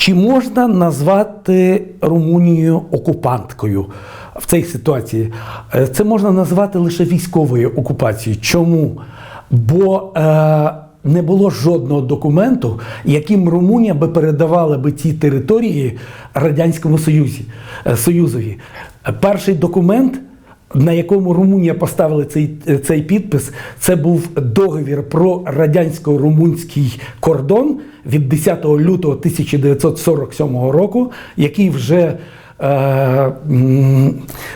Чи можна назвати Румунію окупанткою в цій ситуації? Е, Це можна назвати лише військовою окупацією. Чому? Бо е, не було жодного документу, яким Румунія би передавала би ті території Радянському Союзі, е, Союзові. Е, Перший документ на якому Румунія поставила цей, цей підпис, це був договір про радянсько-румунський кордон від 10 лютого 1947 року, який вже е,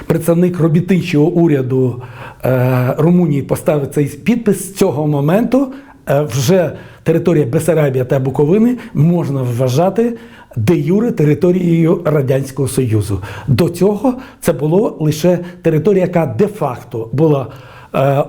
представник робітничого уряду е, Румунії поставив цей підпис з цього моменту. е, Вже територія Бесарабія та Буковини можна вважати де юре територією Радянського Союзу. До цього це було лише територія, яка де-факто була е,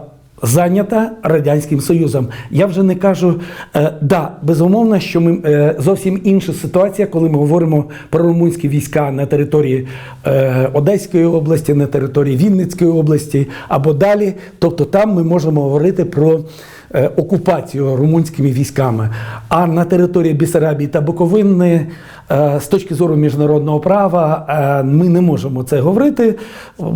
зайнята Радянським Союзом. Я вже не кажу, е, да, безумовно, що ми е, зовсім інша ситуація, коли ми говоримо про румунські війська на території е, Одеської області, на території Вінницької області або далі. Тобто там ми можемо говорити про окупацію румунськими військами. А на території Бісарабії та Буковини е, з точки зору міжнародного права е, ми не можемо це говорити.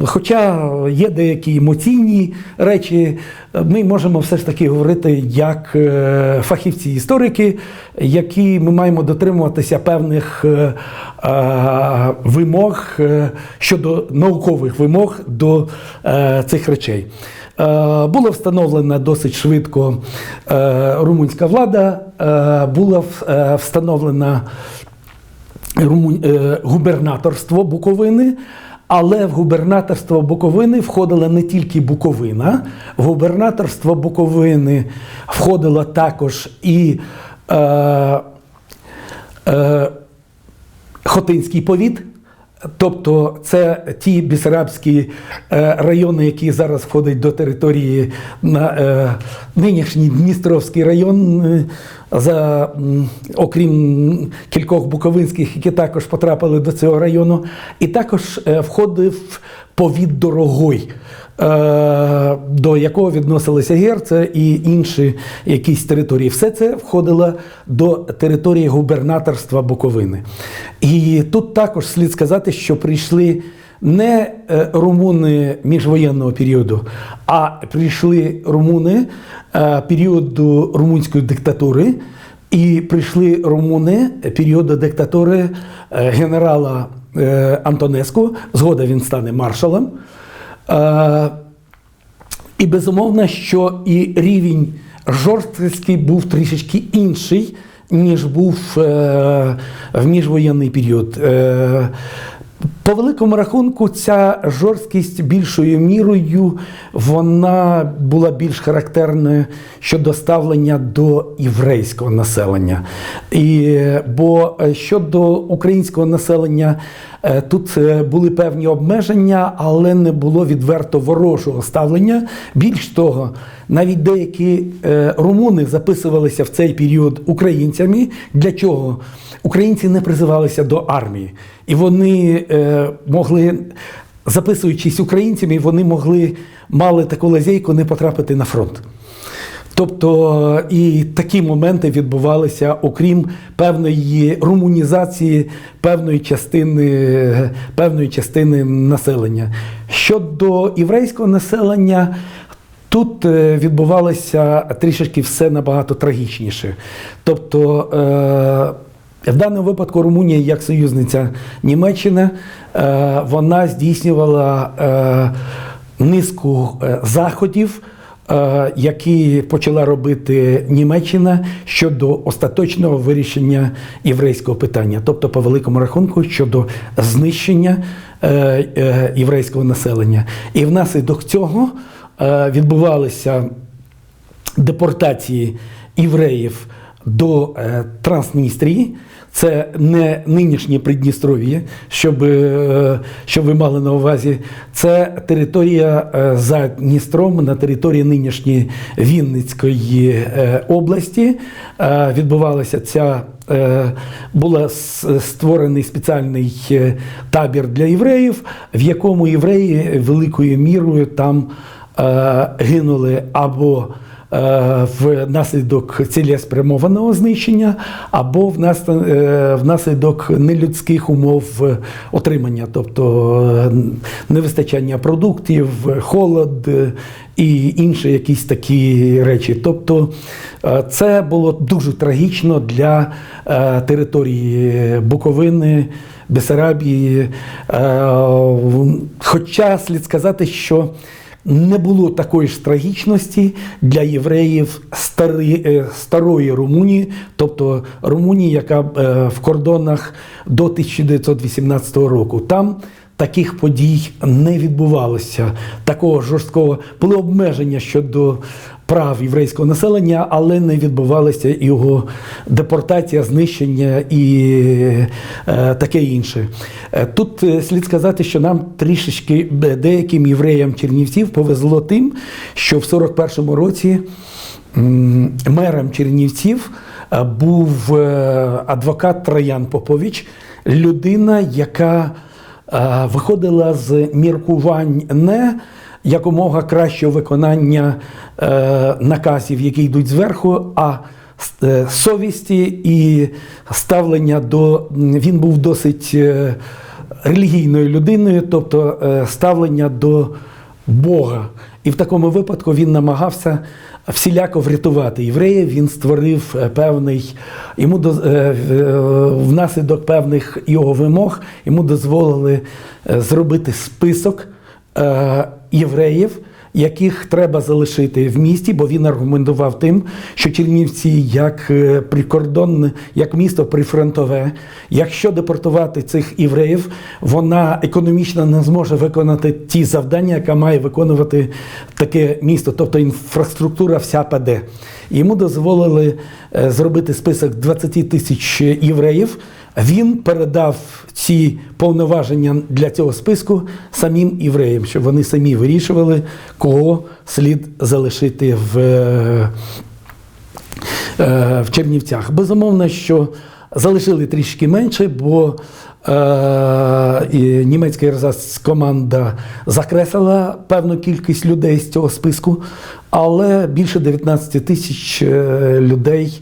Хоча є деякі емоційні речі, ми можемо все ж таки говорити як е, фахівці-історики, які ми маємо дотримуватися певних е, е, вимог е, щодо наукових вимог до е, цих речей. Е, Була встановлена досить швидко е, румунська влада, е, була встановлена губернаторство Буковини. Але в губернаторство Буковини входила не тільки Буковина, в губернаторство Буковини входила також і е, е, Хотинський повіт. Тобто це ті бісарабські е, райони, які зараз входять до території на е, нинішній Дністровський район, е, за, окрім кількох буковинських, які також потрапили до цього району, і також входив повід Дорогой. Е, До якого відносилися герце і інші якісь території. Все це входило до території губернаторства Буковини. І тут також слід сказати, що прийшли не е, румуни міжвоєнного періоду, а прийшли румуни е, періоду румунської диктатури, і прийшли румуни періоду диктатури генерала Антонеску. Згода він стане маршалом. Е, І безумовно, що і рівень жорсткості був трішечки інший, ніж був е, в міжвоєнний період. Е, по великому рахунку, ця жорсткість більшою мірою вона була більш характерною щодо ставлення до єврейського населення. І, бо щодо українського населення тут е, були певні обмеження, але не було відверто ворожого ставлення. Більш того, навіть деякі е, румуни записувалися в цей період українцями. Для чого? Українці не призивалися до армії, і вони е, могли, записуючись українцями, вони могли мали таку лазейку не потрапити на фронт. Тобто і такі моменти відбувалися, окрім певної румунізації певної частини, певної частини населення. Щодо єврейського населення, тут е, відбувалося трішечки все набагато трагічніше. Тобто, е, в даному випадку Румунія, як союзниця Німеччини, е, вона здійснювала е, низку е, заходів. Е, Які почала робити Німеччина щодо остаточного вирішення єврейського питання, тобто, по великому рахунку, щодо знищення е, е, єврейського населення, і внаслідок цього відбувалися депортації євреїв до е, Трансністрії. Це не нинішнє Придністров'я, щоб, е, щоб ви мали на увазі. Це територія е, за Дністром на території нинішньої Вінницької області. Відбувалася ця. Була створений спеціальний табір для євреїв, в якому євреї великою мірою там гинули або внаслідок цілеспрямованого знищення або е, внаслідок нелюдських умов е, отримання, тобто е, невистачання продуктів, холод е, і інші якісь такі речі. Тобто е, це було дуже трагічно для е, території Буковини. Бесарабії. Е, Хоча слід сказати, що не було такої ж трагічності для євреїв стари, е, старої Румунії, тобто Румунії, яка е, в кордонах до 1918 року. Там таких подій не відбувалося, такого жорсткого було обмеження щодо прав єврейського населення, але не відбувалася його депортація, знищення і е, таке інше. Е, Тут е, слід сказати, що нам трішечки деяким євреям Чернівців повезло тим, що в 41-му році мером Чернівців був адвокат Троян Попович, людина, яка виходила з міркувань не якомога кращого виконання е, наказів, які йдуть зверху, а е, совісті і ставлення до він був досить е, релігійною людиною, тобто ставлення до Бога. І в такому випадку він намагався всіляко врятувати євреїв. Він створив певний йому е, внаслідок певних його вимог йому дозволили зробити список євреїв, яких треба залишити в місті, бо він аргументував тим, що Чернівці як е, прикордонне, як місто прифронтове, якщо депортувати цих євреїв, вона економічно не зможе виконати ті завдання, яка має виконувати таке місто, тобто інфраструктура вся паде. Йому дозволили е, зробити список 20 тисяч євреїв. Він передав ці повноваження для цього списку самим євреям, щоб вони самі вирішували, кого слід залишити в, е, е, в Чернівцях. Безумовно, що залишили трішки менше, бо е, і німецька команда закреслила певну кількість людей з цього списку, але більше 19 тисяч людей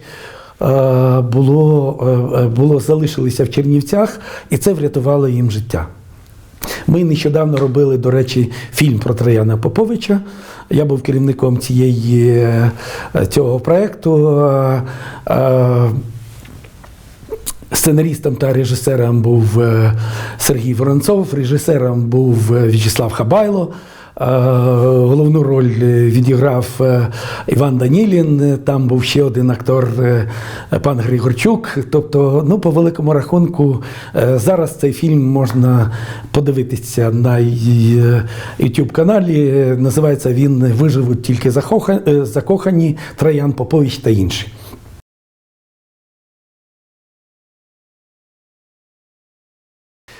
було, е, е, було залишилися в Чернівцях, і це врятувало їм життя. Ми нещодавно робили, до речі, фільм про Трояна Поповича. Я був керівником цієї, е, цього проєкту. Е, е, Сценарістом та режисером був е, Сергій Воронцов, режисером був е, В'ячеслав Хабайло. Е, Головну роль е, відіграв е, Іван Данілін. Там був ще один актор, пан Григорчук. Тобто, ну, по великому рахунку, зараз цей фільм можна подивитися на youtube каналі. Називається він Виживуть тільки закохані Троян Попович та інші.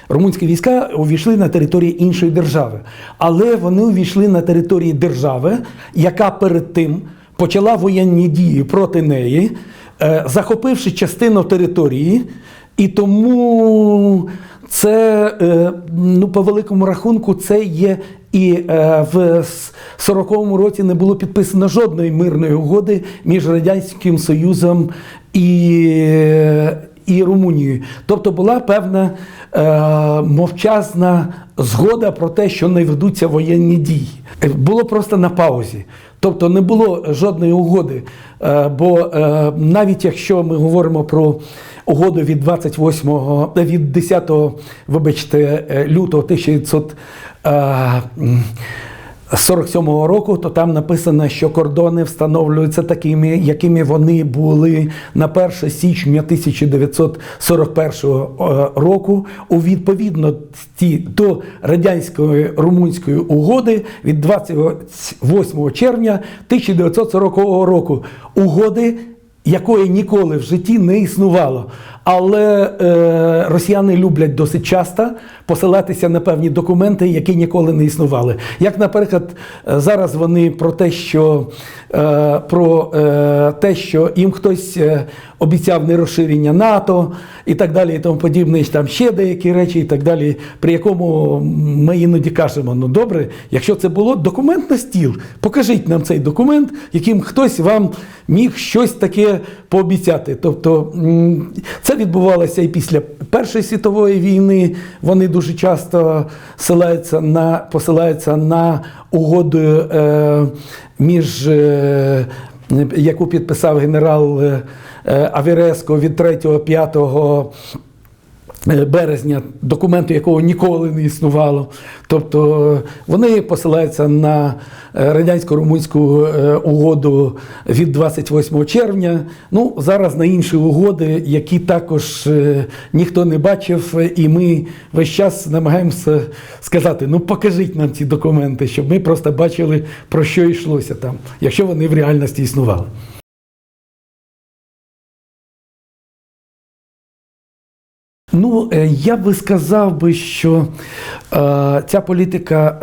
Румунські війська увійшли на території іншої держави, але вони увійшли на території держави, яка перед тим почала воєнні дії проти неї, е, захопивши частину території, і тому це, е, ну, по великому рахунку, це є і е, в 40-му році не було підписано жодної мирної угоди між Радянським Союзом і і Румунією. Тобто була певна е, мовчазна згода про те, що не ведуться воєнні дії. Е, Було просто на паузі. Тобто не було жодної угоди. Е, бо е, навіть якщо ми говоримо про угоду від 28, е, від 10, вибачте, лютого 1900 е, м, 47-го року, то там написано, що кордони встановлюються такими, якими вони були на 1 січня 1941 року у відповідності до радянської румунської угоди від 28 червня 1940 року. Угоди якої ніколи в житті не існувало. Але е, росіяни люблять досить часто посилатися на певні документи, які ніколи не існували. Як, наприклад, е, зараз вони про те, що е, про е, те, що їм хтось е, обіцяв не розширення НАТО і так далі, і тому подібне, там ще деякі речі, і так далі, при якому ми іноді кажемо: ну добре, якщо це було документ на стіл, покажіть нам цей документ, яким хтось вам міг щось таке пообіцяти. Тобто це відбувалося і після Першої світової війни. Вони дуже часто посилаються на, посилаються на угоду е, між. Е, яку підписав генерал е, Авіреско від 3-5 е, березня, документу якого ніколи не існувало. Тобто е, вони посилаються на е, радянсько-румунську е, угоду від 28 червня. Ну, зараз на інші угоди, які також е, ніхто не бачив, і ми весь час намагаємося сказати: ну покажіть нам ці документи, щоб ми просто бачили, про що йшлося там, якщо вони в реальності існували. Ну, е, я би сказав би, що е, ця політика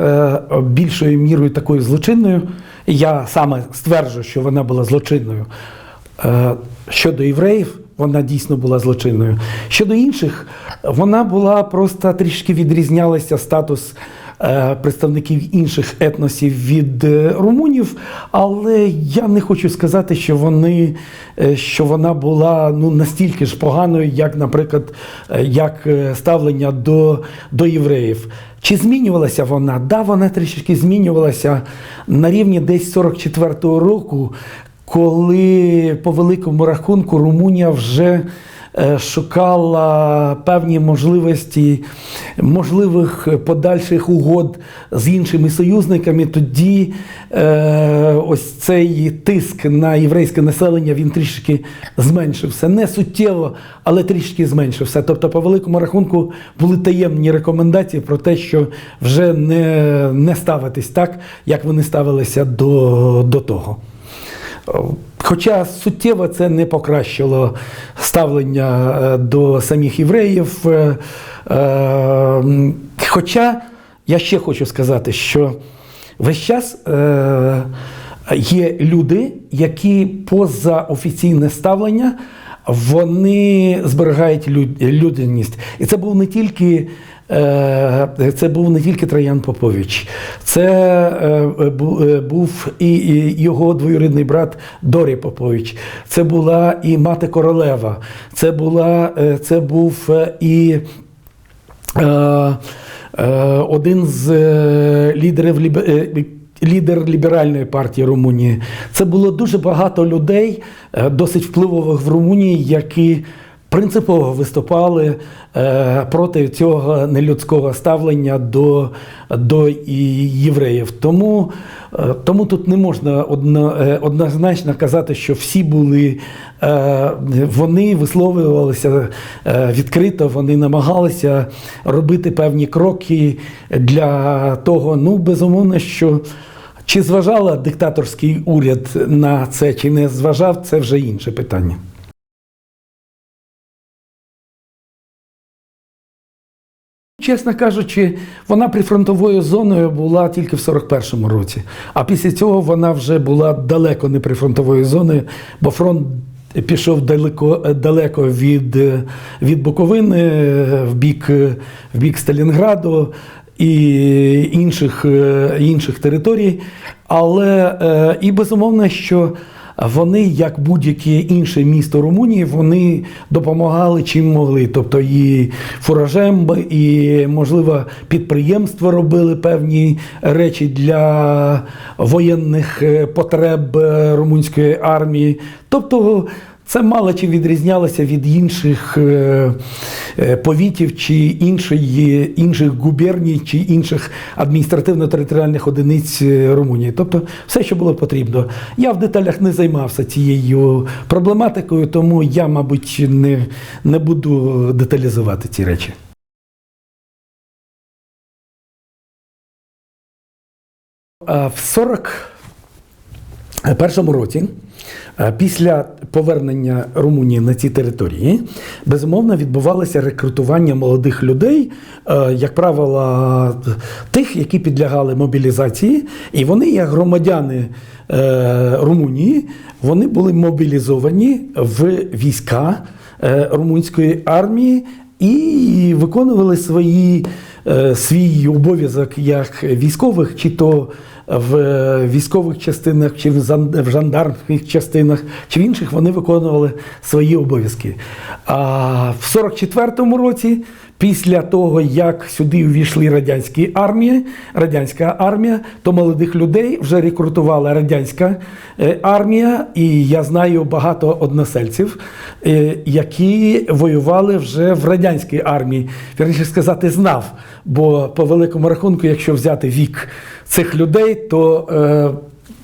е, більшою мірою такою злочинною. Я саме стверджую, що вона була злочинною. Е, щодо євреїв, вона дійсно була злочинною. Щодо інших, вона була просто трішки відрізнялася статус представників інших етносів від е, румунів, але я не хочу сказати, що вони е, що вона була ну настільки ж поганою, як, наприклад, е, як е, ставлення до, до євреїв. Чи змінювалася вона? Да, вона трішки змінювалася на рівні десь 44-го року, коли по великому рахунку Румунія вже е, шукала певні можливості можливих подальших угод з іншими союзниками, тоді е, ось цей тиск на єврейське населення він трішки зменшився. Не суттєво, але трішки зменшився. Тобто, по великому рахунку, були таємні рекомендації про те, що вже не, не ставитись так, як вони ставилися до, до того. Хоча суттєво це не покращило ставлення е, до самих євреїв. Е, е, Хоча я ще хочу сказати, що весь час є люди, які поза офіційне ставлення вони зберігають людяність. І це був не тільки. Е, Це був не тільки Троян Попович, це е, е, був і його двоюрідний брат Дорі Попович, це була і мати королева, це, була, це був і один з лідерів лідер ліберальної партії Румунії. Це було дуже багато людей, досить впливових в Румунії, які принципово виступали е, проти цього нелюдського ставлення до, до євреїв. Тому, е, тому тут не можна е, однозначно казати, що всі були, вони висловлювалися відкрито, вони намагалися робити певні кроки для того, ну безумовно, що. Чи зважала диктаторський уряд на це, чи не зважав, це вже інше питання. Чесно кажучи, вона прифронтовою зоною була тільки в 41-му році. А після цього вона вже була далеко не прифронтовою зоною, бо фронт пішов далеко, далеко від, від Буковини в бік, в бік Сталінграду і інших, інших територій. Але е, і безумовно, що вони, як будь-яке інше місто Румунії, вони допомагали чим могли. Тобто і фуражем, і, можливо, підприємства робили певні речі для воєнних е, потреб е, румунської армії. Тобто це мало чи відрізнялося від інших е, е, повітів чи іншої, інших губерній чи інших адміністративно-територіальних одиниць е, Румунії. Тобто все, що було потрібно. Я в деталях не займався цією проблематикою, тому я, мабуть, не, не буду деталізувати ці речі. В 40 першому році, е, після повернення Румунії на ці території, безумовно відбувалося рекрутування молодих людей, е, як правило, тих, які підлягали мобілізації, і вони, як громадяни е, Румунії, вони були мобілізовані в війська е, румунської армії і виконували свої, е, свій обов'язок як військових, чи то в військових частинах, чи в жандармських частинах, чи в інших вони виконували свої обов'язки. А в 44-му році, після того, як сюди увійшли радянські армії, радянська армія, то молодих людей вже рекрутувала радянська е, армія, і я знаю багато односельців, е, які воювали вже в радянській армії. Вірніше сказати, знав. Бо по великому рахунку, якщо взяти вік цих людей, то е,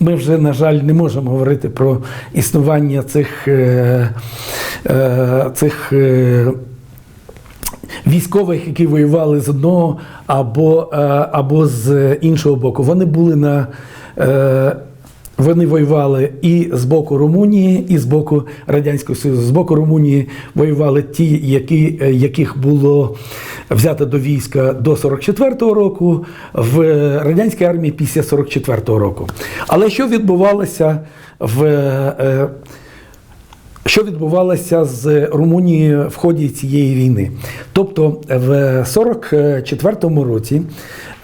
ми вже, на жаль, не можемо говорити про існування цих, цих військових, які воювали з одного або, е, або з іншого боку. Вони були на. е, Вони воювали і з боку Румунії, і з боку Радянського Союзу. З боку Румунії воювали ті, які, е, яких було взято до війська до 44-го року, в радянській армії після 44-го року. Але що відбувалося в. Е, що відбувалося з Румунією в ході цієї війни? Тобто, в 44-му році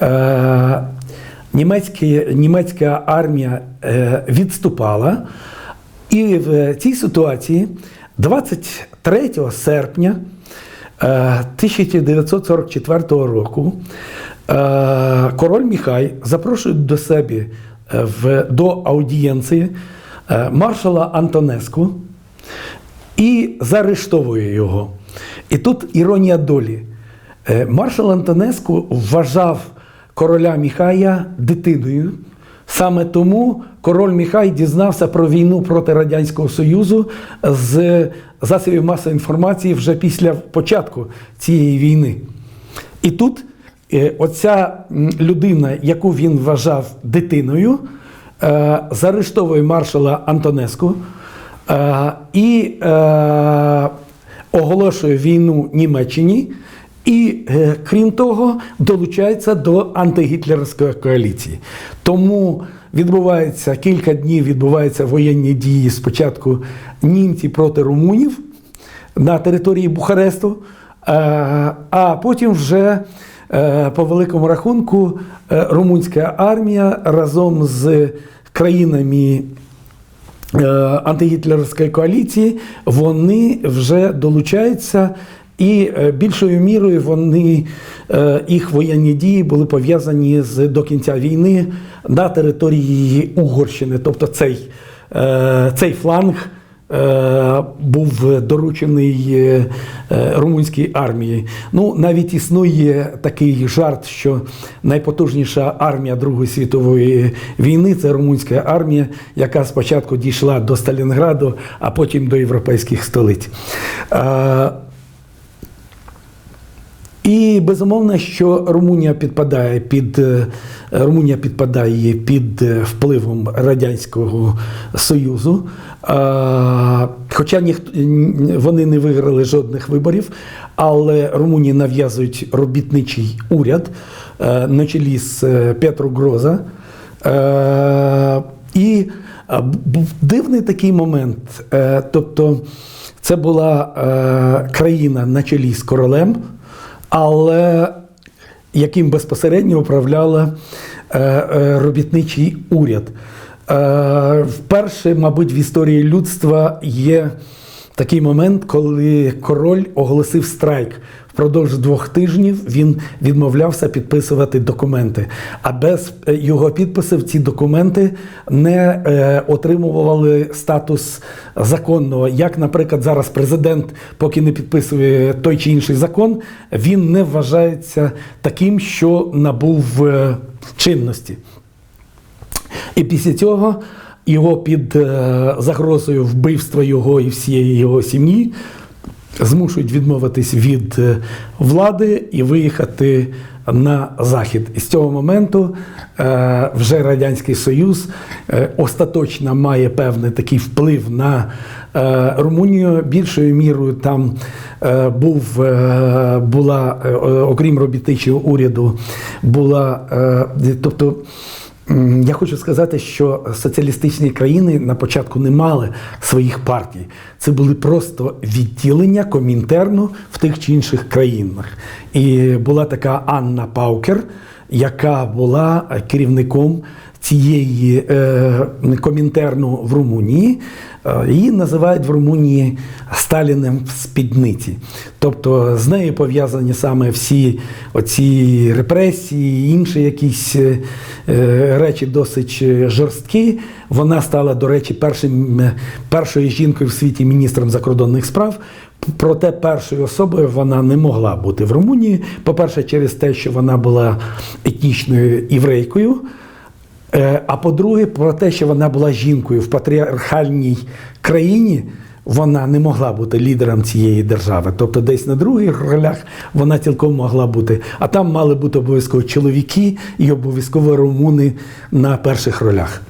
е, німецькі, німецька армія е, відступала, і в цій ситуації 23 серпня е, 1944 року е, король Міхай запрошує до себе е, в, до аудієнції е, маршала Антонеску і заарештовує його. І тут іронія долі. Е, Маршал Антонеску вважав короля Міхая дитиною. Саме тому король Міхай дізнався про війну проти Радянського Союзу з засобів масової інформації вже після початку цієї війни. І тут е, оця людина, яку він вважав дитиною, е, заарештовує маршала Антонеску і е, оголошує війну Німеччині. І е, крім того, долучається до антигітлерської коаліції. Тому відбувається кілька днів відбуваються воєнні дії спочатку німці проти румунів на території Бухаресту, е, а потім вже е, по великому рахунку е, румунська армія разом з країнами. Е, Антигітлерської коаліції вони вже долучаються, і е, більшою мірою вони е, їх воєнні дії були пов'язані з до кінця війни на території Угорщини. Тобто цей, цей фланг був доручений е, е, румунській армії. Ну, навіть існує такий жарт, що найпотужніша армія Другої світової війни це румунська армія, яка спочатку дійшла до Сталінграду, а потім до європейських столиць. І безумовно, що Румунія підпадає під е, Румунія підпадає під е, впливом Радянського Союзу. Хоча ніхто вони не виграли жодних виборів, але Румунії нав'язують робітничий уряд е, на чолі з Петру Гроза. І був дивний такий момент. Тобто, це була країна на чолі з королем але яким безпосередньо управляла е, е, робітничий уряд. Е, Вперше, мабуть, в історії людства є такий момент, коли король оголосив страйк. Впродовж двох тижнів він відмовлявся підписувати документи, а без е, його підписів ці документи не е, отримували статус законного. Як, наприклад, зараз президент, поки не підписує той чи інший закон, він не вважається таким, що набув е, чинності. І після цього його під е, загрозою вбивства його і всієї його сім'ї змушують відмовитись від е, влади і виїхати на захід. І з цього моменту е, вже Радянський Союз е, остаточно має певний такий вплив на Румунію. Більшою мірою там був, була, окрім робітничого уряду, була, тобто. Я хочу сказати, що соціалістичні країни на початку не мали своїх партій. Це були просто відділення комінтерну в тих чи інших країнах. І була така Анна Паукер, яка була керівником цієї е, комінтерну в Румунії. Е, Її називають в Румунії Сталіним в спідниці. Тобто з нею пов'язані саме всі оці репресії, інші якісь е, речі досить жорсткі. Вона стала, до речі, першим, першою жінкою в світі міністром закордонних справ. Проте першою особою вона не могла бути в Румунії. По-перше, через те, що вона була етнічною єврейкою. Е, А по-друге, про те, що вона була жінкою в патріархальній країні, вона не могла бути лідером цієї держави. Тобто десь на других ролях вона цілком могла бути. А там мали бути обов'язково чоловіки і обов'язково румуни на перших ролях.